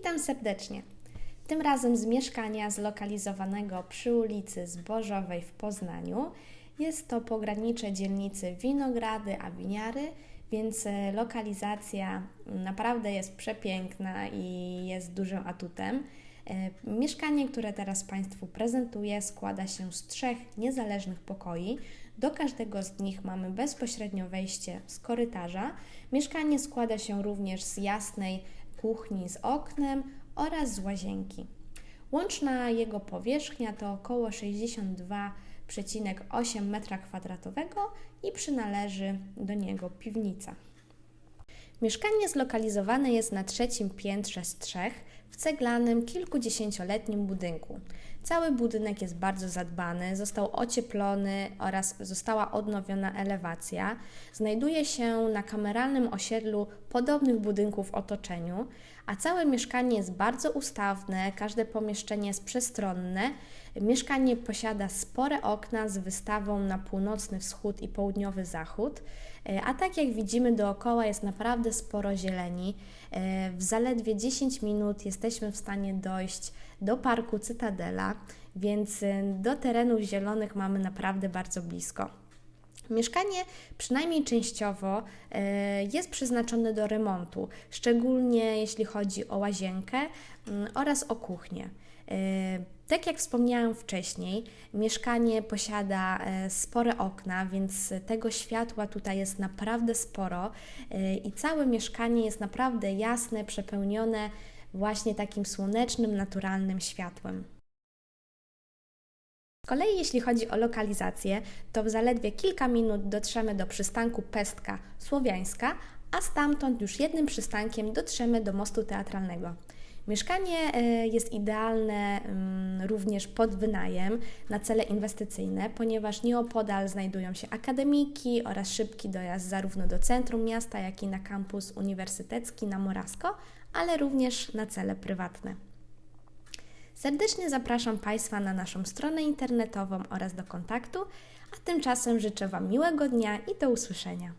Witam serdecznie. Tym razem z mieszkania zlokalizowanego przy ulicy Zbożowej w Poznaniu. Jest to pogranicze dzielnicy Winogrady a Winiary, więc e, lokalizacja naprawdę jest przepiękna i jest dużym atutem. E, Mieszkanie, które teraz Państwu prezentuję, składa się z trzech niezależnych pokoi. Do każdego z nich mamy bezpośrednio wejście z korytarza. Mieszkanie składa się również z jasnej kuchni z oknem oraz z łazienki. Łączna jego powierzchnia to około 62,8 m2 i przynależy do niego piwnica. Mieszkanie zlokalizowane jest na trzecim piętrze z trzech w ceglanym, kilkudziesięcioletnim budynku. Cały budynek jest bardzo zadbany, został ocieplony oraz została odnowiona elewacja. Znajduje się na kameralnym osiedlu podobnych budynków w otoczeniu, a całe mieszkanie jest bardzo ustawne, każde pomieszczenie jest przestronne. Mieszkanie posiada spore okna z wystawą na północny wschód i południowy zachód, e, a tak jak widzimy dookoła jest naprawdę sporo zieleni. E, W zaledwie 10 minut jesteśmy w stanie dojść do parku Cytadela, więc e, do terenów zielonych mamy naprawdę bardzo blisko. Mieszkanie, przynajmniej częściowo, e, jest przeznaczone do remontu, szczególnie jeśli chodzi o łazienkę mm, oraz o kuchnię. E, Tak jak wspomniałam wcześniej, mieszkanie posiada spore okna, więc tego światła tutaj jest naprawdę sporo i całe mieszkanie jest naprawdę jasne, przepełnione właśnie takim słonecznym, naturalnym światłem. Kolei jeśli chodzi o lokalizację, to w zaledwie kilka minut dotrzemy do przystanku Pestka Słowiańska, a stamtąd już jednym przystankiem dotrzemy do mostu teatralnego. Mieszkanie e, jest idealne mm, również pod wynajem na cele inwestycyjne, ponieważ nieopodal znajdują się akademiki oraz szybki dojazd zarówno do centrum miasta, jak i na kampus uniwersytecki na Morasko, ale również na cele prywatne. Serdecznie zapraszam Państwa na naszą stronę internetową oraz do kontaktu, a tymczasem życzę Wam miłego dnia i do usłyszenia.